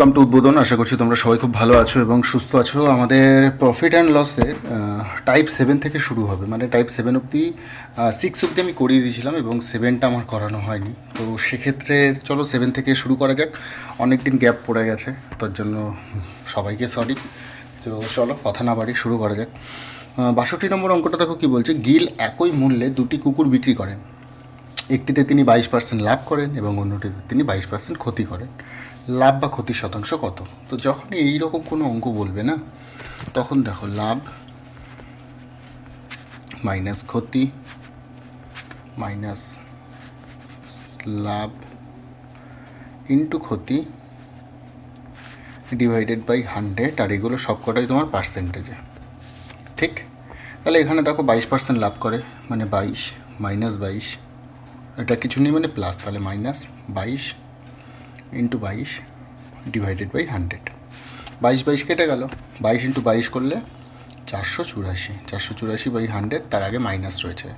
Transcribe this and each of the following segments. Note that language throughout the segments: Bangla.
ওয়েলকাম টু উদ্বোধন। আশা করছি তোমরা সবাই খুব ভালো আছো এবং সুস্থ আছো। আমাদের প্রফিট অ্যান্ড লসের টাইপ সেভেন থেকে শুরু হবে। মানে টাইপ সেভেন অবধি সিক্স অবধি আমি করিয়ে দিয়েছিলাম এবং সেভেনটা আমার করানো হয়নি। তো সেক্ষেত্রে চলো সেভেন থেকে শুরু করা যাক। অনেক দিন গ্যাপ পড়ে গেছে, তার জন্য সবাইকে সরি তো চলো কথা না বাড়ি শুরু করা যাক। বাষট্টি নম্বর অঙ্কটা দেখো কী বলছে। গিল একই মূল্যে দুটি কুকুর বিক্রি করেন। একটিতে তিনি বাইশ পার্সেন্ট লাভ করেন এবং অন্যটিতে তিনি বাইশ পার্সেন্ট ক্ষতি করেন। লাভ বা ক্ষতির শতাংশ কত? তো যখন এই রকম কোনো অঙ্ক বলবে না, তখন দেখো লাভ মাইনাস ক্ষতি মাইনাস লাভ ইন্টু ক্ষতি ডিভাইডেড বাই হান্ড্রেড, আর এগুলো সবকটাই তোমার পার্সেন্টেজে। ঠিক? তাহলে এখানে দেখো বাইশ পার্সেন্ট লাভ করে মানে বাইশ, মাইনাস বাইশ, এটা কিছু নেই মানে প্লাস, তাহলে মাইনাস বাইশ ইন্টু বাইশ ডিভাইডেড বাই হান্ড্রেড বাইশ বাইশ কেটে গেল। বাইশ ইন্টু বাইশ করলে চারশো চুরাশি। চারশো চুরাশি বাই হান্ড্রেড তার আগে মাইনাস রয়েছে।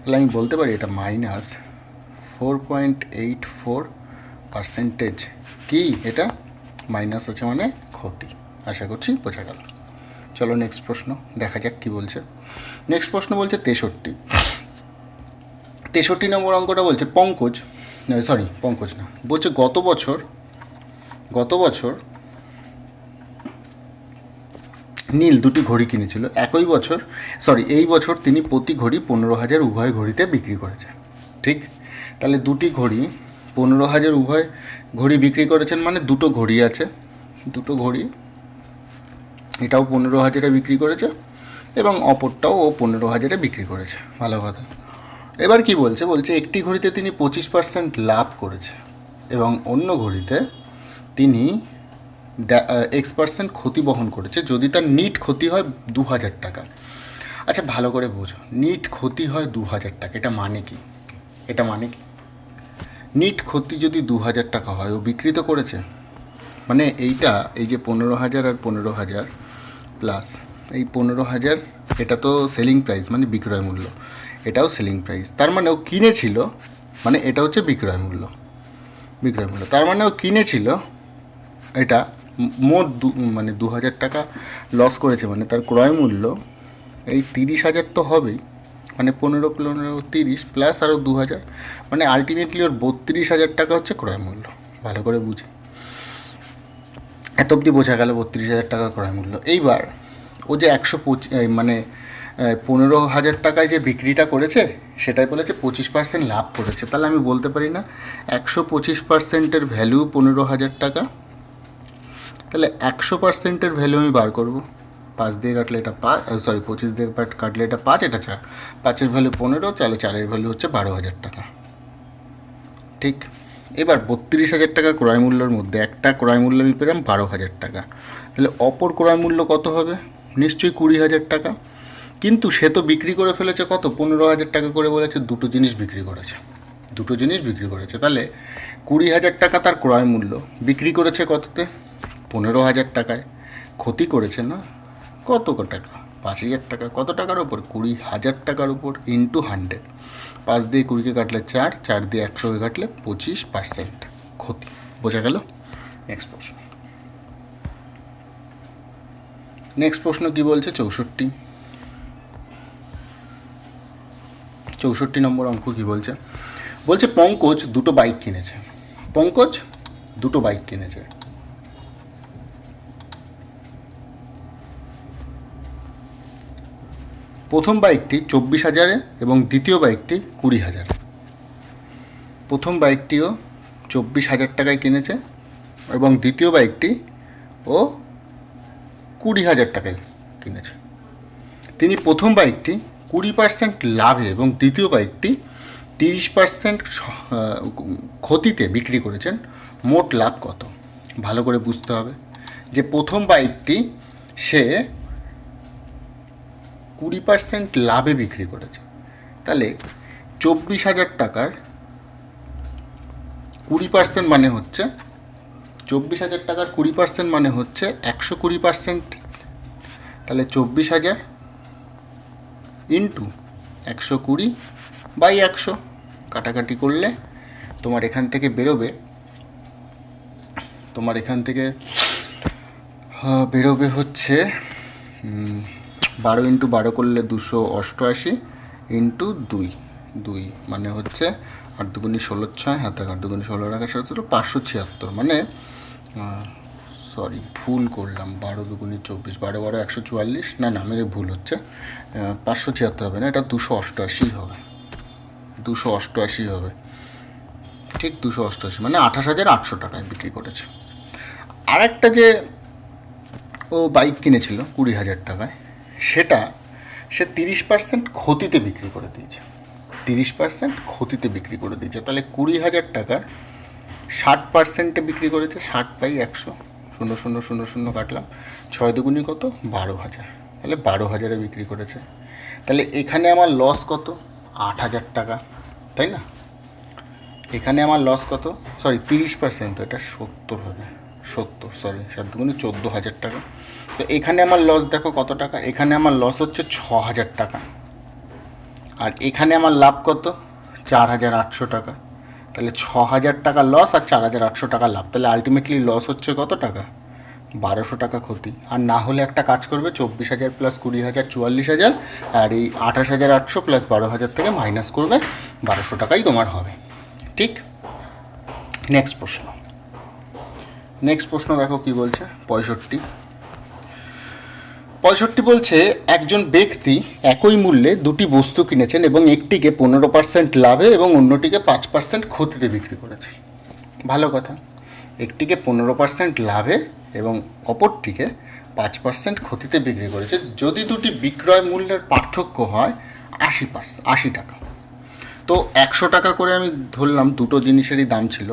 তাহলে আমি বলতে পারি এটা minus four point eight four percentage কি এটা? মাইনাস আছে মানে ক্ষতি। আশা করছি বোঝা গেল। চলো নেক্সট প্রশ্ন, দেখা যাক কী বলছে। নেক্সট প্রশ্ন বলছে তেষট্টি। তেষট্টি নম্বর অঙ্কটা বলছে পঙ্কজ। সরি পঙ্কজ না। বলছে গত বছর গত বছর নীল দুটি ঘড়ি কিনেছিল। একই বছর সরি এই বছর তিনি প্রতি ঘড়ি পনেরো হাজার উভয় ঘড়িতে বিক্রি করেছে ঠিক? তাহলে দুটি ঘড়ি, পনেরো হাজার উভয় ঘড়ি বিক্রি করেছেন মানে দুটো ঘড়ি আছে। দুটো ঘড়ি, এটাও পনেরো হাজারে বিক্রি করেছে এবং অপরটাও ও পনেরো হাজারে বিক্রি করেছে। ভালো কথা। এবার কি বলছে? বলছে, একটি ঘড়িতে তিনি পঁচিশ পার্সেন্ট লাভ করেছে এবং অন্য ঘড়িতে তিনি এক্স পার্সেন্ট ক্ষতি বহন করেছে। যদি তার নিট ক্ষতি হয় দু হাজার টাকা। আচ্ছা ভালো করে বোঝো। নিট ক্ষতি হয় দু হাজার টাকা। এটা মানে কি? এটা মানে কি? নিট ক্ষতি যদি দু হাজার টাকা হয়, ও বিকৃত করেছে। মানে এইটা, এই যে পনেরো হাজার আর পনেরো হাজার প্লাস এই পনেরো হাজার, এটা তো সেলিং প্রাইস মানে বিক্রয় মূল্য। এটাও সেলিং প্রাইস তার মানে ও কিনেছিল মানে এটা হচ্ছে বিক্রয় মূল্য। বিক্রয় মূল্য। তার মানে ও কিনেছিল এটা মোট দু মানে দু হাজার টাকা লস করেছে মানে তার ক্রয় মূল্য এই তিরিশ হাজার তো হবেই মানে পনেরো পনেরো, তিরিশ প্লাস আরও দু হাজার মানে আলটিমেটলি ওর বত্রিশ হাজার টাকা হচ্ছে ক্রয় মূল্য। ভালো করে বুঝি। এত অবধি বোঝা গেল বত্রিশ হাজার টাকা ক্রয় মূল্য। এইবার ও যে একশো মানে পনেরো হাজার টাকায় যে বিক্রিটা করেছে, সেটাই বলেছে পঁচিশ পার্সেন্ট লাভ করেছে। তাহলে আমি বলতে পারি না, একশো পঁচিশ পার্সেন্টের ভ্যালু পনেরো হাজার টাকা। তাহলে একশো পার্সেন্টের ভ্যালু আমি বার করব। পাঁচ দিয়ে কাটলে এটা পাঁচ সরি পঁচিশ দিয়ে কাটলে এটা পাঁচ, এটা চার। পাঁচের ভ্যালু পনেরো, তাহলে চারের ভ্যালু হচ্ছে বারো হাজার টাকা। ঠিক? এবার বত্রিশ হাজার টাকা ক্রয় মূল্যের মধ্যে, একটা ক্রয় মূল্য আমি পেলাম বারো হাজার টাকা। তাহলে অপর ক্রয় মূল্য কত হবে? নিশ্চয়ই কুড়ি হাজার টাকা। কিন্তু সে তো বিক্রি করে ফেলেছে কত? পনেরো হাজার টাকা করে বলেছে, দুটো জিনিস বিক্রি করেছে। দুটো জিনিস বিক্রি করেছে। তাহলে কুড়ি হাজার টাকা তার ক্রয় মূল্য। বিক্রি করেছে কততে? পনেরো হাজার টাকায়। ক্ষতি করেছে না? কত টাকা? পাঁচ হাজার টাকা। কত টাকার ওপর কুড়ি হাজার টাকার উপর ইন্টু হান্ড্রেড পাঁচ দিয়ে কুড়িকে কাটলে চার চার দিয়ে একশোকে কাটলে পঁচিশ পার্সেন্ট ক্ষতি। বোঝা গেল? নেক্সট প্রশ্ন। নেক্সট প্রশ্ন কি বলছে? চৌষট্টি। চৌষট্টি নম্বর অঙ্ক কি বলছে? বলছে পঙ্কজ দুটো বাইক কিনেছে। পঙ্কজ দুটো বাইক কিনেছে। প্রথম বাইকটি চব্বিশ হাজারে এবং দ্বিতীয় বাইকটি কুড়ি হাজার। প্রথম বাইকটিও চব্বিশ হাজার টাকায় কিনেছে এবং দ্বিতীয় বাইকটি ও কুড়ি হাজার টাকায় কিনেছে। তিনি প্রথম বাইকটি কুড়ি পার্সেন্ট লাভে এবং দ্বিতীয় বাইকটি তিরিশ পার্সেন্ট ক্ষতিতে বিক্রি করেছেন, মোট লাভ কত? ভালো করে বুঝতে হবে। যে প্রথম বাইকটি সে কুড়ি পার্সেন্ট লাভে বিক্রি করেছে। তাহলে চব্বিশ হাজার টাকার কুড়ি পার্সেন্ট মানে হচ্ছে, চব্বিশ হাজার টাকার কুড়ি পার্সেন্ট মানে হচ্ছে একশো কুড়ি পার্সেন্ট তাহলে চব্বিশ হাজার ইন্টু একশো কুড়ি বাই একশো কাটাকাটি করলে তোমার এখান থেকে বেরোবে, তোমার এখান থেকে বেরোবে হচ্ছে বারো ইন্টু বারো করলে দুশো অষ্টআশি ইন্টু দুই দুই মানে হচ্ছে আট দুগুনি ষোলো ছয় হাতে আট দুগুনি ষোলো রাখার সাথে পাঁচশো ছিয়াত্তর মানে সরি ভুল করলাম। বারো দুগুনি চব্বিশ, বারো বারো একশো চুয়াল্লিশ? না না, মেরে ভুল হচ্ছে। পাঁচশো ছিয়াত্তর হবে না? এটা দুশো অষ্টআশি হবে। দুশো অষ্টআশি হবে। ঠিক দুশো অষ্টআশি মানে আঠাশ হাজার আটশো টাকায় বিক্রি করেছে। আর একটা যে ও বাইক কিনেছিল কুড়ি হাজার টাকায়, সেটা সে তিরিশ পার্সেন্ট ক্ষতিতে বিক্রি করে দিয়েছে। তিরিশ পার্সেন্ট ক্ষতিতে বিক্রি করে দিয়েছে। তাহলে কুড়ি হাজার টাকার ষাট পার্সেন্টে বিক্রি করেছে, ষাট বাই একশো। শূন্য শূন্য শূন্য শূন্য কাটলাম। ছয় দুগুনি কত? বারো হাজার। তাহলে বারো হাজারে বিক্রি করেছে। তাহলে এখানে আমার লস কত? আট হাজার টাকা, তাই না? এখানে আমার লস কত? সরি তিরিশ পার্সেন্ট তো এটা সত্তর হবে। সত্তর সরি সাত দুগুণে চোদ্দ হাজার টাকা। তো এখানে আমার লস দেখো কত টাকা? এখানে আমার লস হচ্ছে ছ হাজার টাকা। আর এখানে আমার লাভ কত? চার হাজার আটশো টাকা। তাহলে ছ হাজার টাকা লস আর চার হাজার আটশো টাকা লাভ। তাহলে আলটিমেটলি লস হচ্ছে কত টাকা? বারোশো টাকা ক্ষতি। আর না হলে একটা কাজ করবে চব্বিশ হাজার প্লাস কুড়ি হাজার চুয়াল্লিশ হাজার আর এই আঠাশ হাজার আটশো প্লাস বারো হাজার থেকে মাইনাস করবে, বারোশো টাকাই তোমার হবে। ঠিক? নেক্সট প্রশ্ন। নেক্সট প্রশ্ন দেখো কি বলছে? পঁয়ষট্টি। পঁয়ষট্টি বলছে, একজন ব্যক্তি একই মূল্যে দুটি বস্তু কিনেছেন এবং একটিকে পনেরো পার্সেন্ট লাভে এবং অন্যটিকে পাঁচ পার্সেন্ট ক্ষতিতে বিক্রি করেছে। ভালো কথা। একটিকে পনেরো পার্সেন্ট লাভে এবং অপরটিকে পাঁচ পার্সেন্ট ক্ষতিতে বিক্রি করেছে। যদি দুটি বিক্রয় মূল্যের পার্থক্য হয়, আশি পার্সেন্ট আশি টাকা। তো একশো টাকা করে আমি ধরলাম, দুটো জিনিসেরই দাম ছিল।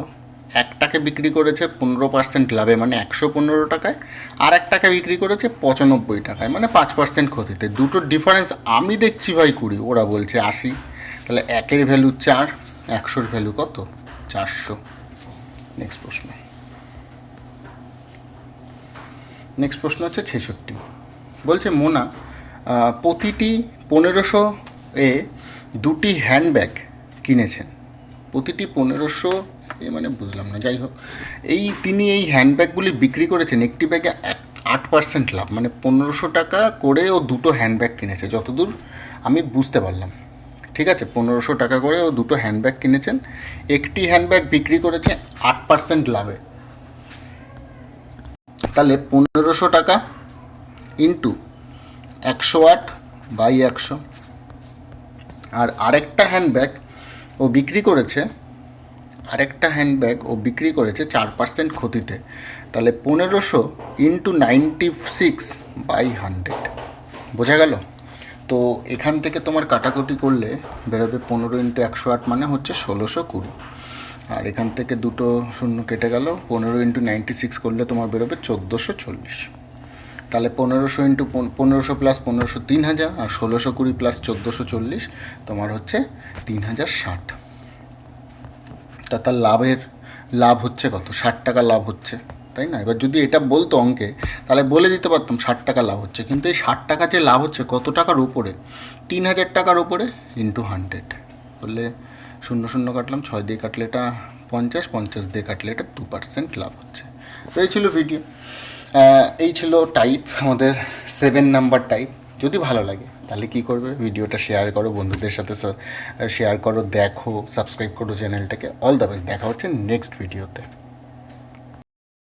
একটাকে বিক্রি করেছে পনেরো পার্সেন্ট লাভে মানে একশো পনেরো টাকায়, আর একটাকে বিক্রি করেছে পঁচানব্বই টাকায় মানে পাঁচ পার্সেন্ট ক্ষতিতে। দুটোর ডিফারেন্স আমি দেখছি ভাই কুড়ি, ওরা বলছে আশি। তাহলে একের ভ্যালু চার, একশোর ভ্যালু কত? চারশো। নেক্সট প্রশ্ন। নেক্সট প্রশ্ন হচ্ছে ছেষট্টি। বলছে, মোনা প্রতিটি পনেরোশো এ দুটি হ্যান্ডব্যাগ কিনেছেন। প্রতিটি পনেরোশো এ মানে বুঝলাম না, যাই হোক। এই তিনি এই হ্যান্ডব্যাগগুলি বিক্রি করেছেন, একটি ব্যাগে আট পার্সেন্ট লাভ মানে পনেরোশো টাকা করে ও দুটো হ্যান্ডব্যাগ কিনেছে, যতদূর আমি বুঝতে পারলাম। ঠিক আছে? পনেরোশো টাকা করে ও দুটো হ্যান্ডব্যাগ কিনেছেন, একটি হ্যান্ডব্যাগ বিক্রি করেছে আট পার্সেন্ট লাভে। তাহলে পনেরোশো টাকা ইন্টু একশো আট বাই একশো। আর আরেকটা হ্যান্ডব্যাগ ও বিক্রি করেছে আরেকটা হ্যান্ডব্যাগ ও বিক্রি করেছে চার পার্সেন্ট ক্ষতিতে। তাহলে পনেরোশো into ninety six by hundred বোঝা গেল? তো এখান থেকে তোমার কাটাকুটি করলে বেরোবে পনেরো ইন্টু একশো আট মানে হচ্ছে ষোলোশো কুড়ি। আর এখান থেকে দুটো শূন্য কেটে গেল, পনেরো ইন্টু নাইনটি সিক্স করলে তোমার বেরোবে চোদ্দোশো চল্লিশ। তাহলে পনেরোশো ইন্টু পনেরোশো প্লাস পনেরোশো তিন হাজার আর ষোলোশো কুড়ি প্লাস চোদ্দোশো চল্লিশ তোমার হচ্ছে তিন হাজার ষাট। তা তার লাভের লাভ হচ্ছে কত? ষাট টাকা লাভ হচ্ছে, তাই না? এবার যদি এটা বলতো অঙ্কে, তাহলে বলে দিতে পারতাম ষাট টাকা লাভ হচ্ছে। কিন্তু এই ষাট টাকা যে লাভ হচ্ছে, কত টাকার উপরে? তিন হাজার টাকার উপরে ইন্টু হান্ড্রেড বললে শূন্য শূন্য কাটলাম, ছয় দিয়ে কাটলে এটা পঞ্চাশ পঞ্চাশ দিয়ে কাটলে এটা টু পার্সেন্ট লাভ হচ্ছে। তো এই ছিল ভিডিও এই ছিল টাইপ আমাদের সেভেন নাম্বার টাইপ যদি ভালো লাগে, তাহলে কি করবে? ভিডিওটা শেয়ার করো বন্ধুদের সাথে শেয়ার করো, দেখো সাবস্ক্রাইব করো চ্যানেলটাকে অল দ্য বেস্ট দেখা হচ্ছে নেক্সট ভিডিওতে